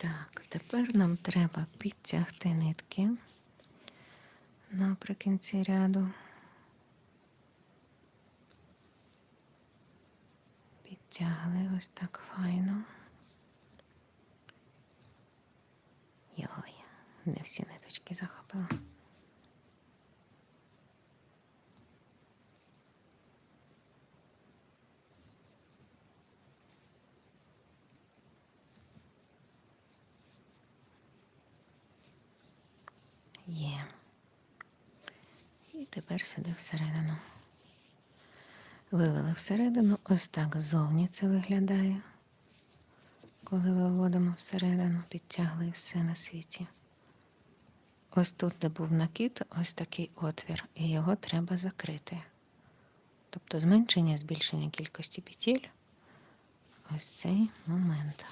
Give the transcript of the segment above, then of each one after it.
Так, тепер нам треба підтягти нитки наприкінці ряду. Підтягли ось так файно. Йой, не всі ниточки захопила. Є. І тепер сюди всередину. Вивели всередину, ось так ззовні це виглядає. Коли виводимо всередину, підтягли все на світі. Ось тут, де був накид, ось такий отвір, і його треба закрити. Тобто зменшення, збільшення кількості петель. Ось цей момент.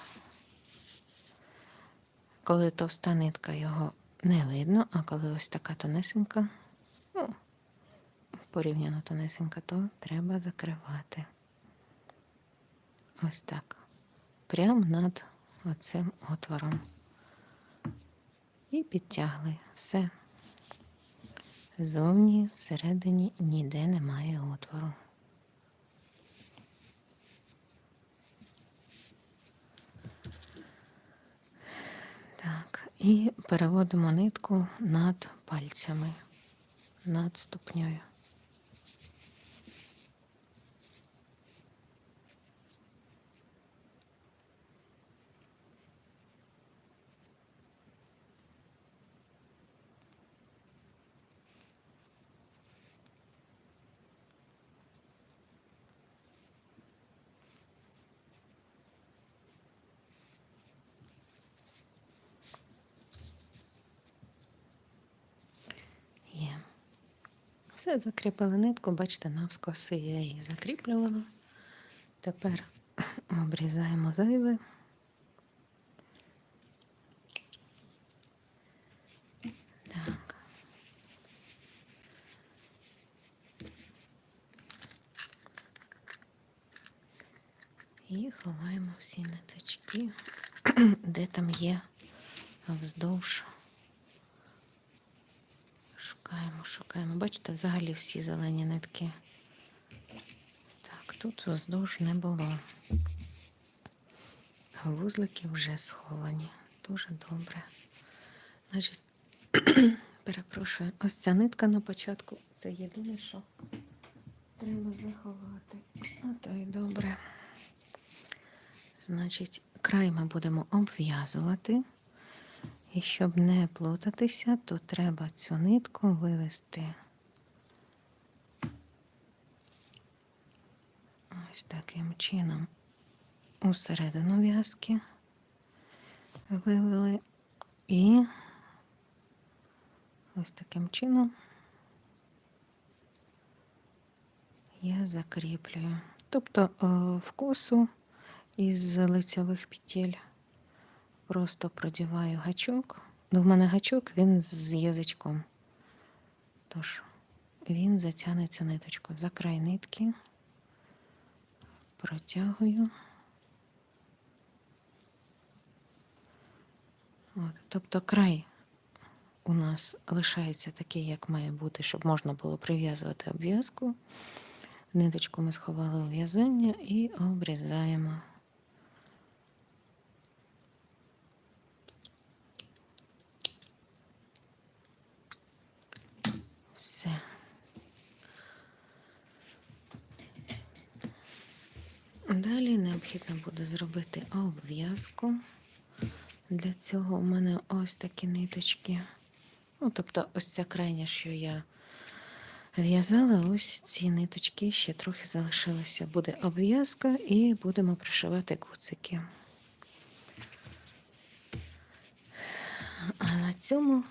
Коли товста нитка його не видно, а коли ось така тонесенька, ну, порівняно тонесенька, то треба закривати. Ось так. Прямо над оцим отвором. І підтягли все. Зовні, всередині ніде немає отвору. Так, і переводимо нитку над пальцями, над ступнею. Є. Все, закріпили нитку, бачите, навскоси я її закріплювала. Тепер обрізаємо зайве. Так. І ховаємо всі ниточки, де там є вздовж. Шукаємо, шукаємо. Бачите, взагалі всі зелені нитки. Так, тут вздовж не було. Вузлики вже сховані. Дуже добре. Значить, перепрошую, ось ця нитка на початку. Це єдине, що треба заховати. А то й добре. Значить, край ми будемо обв'язувати. І щоб не плутатися, то треба цю нитку вивести. Ось таким чином у середину в'язки вивели. І ось таким чином я закріплюю. Тобто е, в косу із лицевих петель просто продіваю гачок. Ну, в мене гачок, він з язичком. Тож він затягне цю ниточку за край нитки, протягую. От, тобто край у нас лишається такий, як має бути, щоб можна було прив'язувати обв'язку. Ниточку ми сховали у в'язання і обрізаємо. Все. Далі необхідно буде зробити обв'язку. Для цього у мене ось такі ниточки. Ну, тобто, ось ця крайня, що я в'язала, ось ці ниточки ще трохи залишилися. Буде обв'язка і будемо пришивати куцики. А на цьому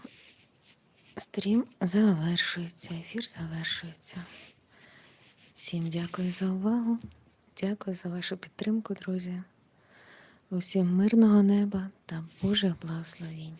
стрім завершується, ефір завершується. Всім дякую за увагу. Дякую за вашу підтримку, друзі. Усім мирного неба та Божих благословінь.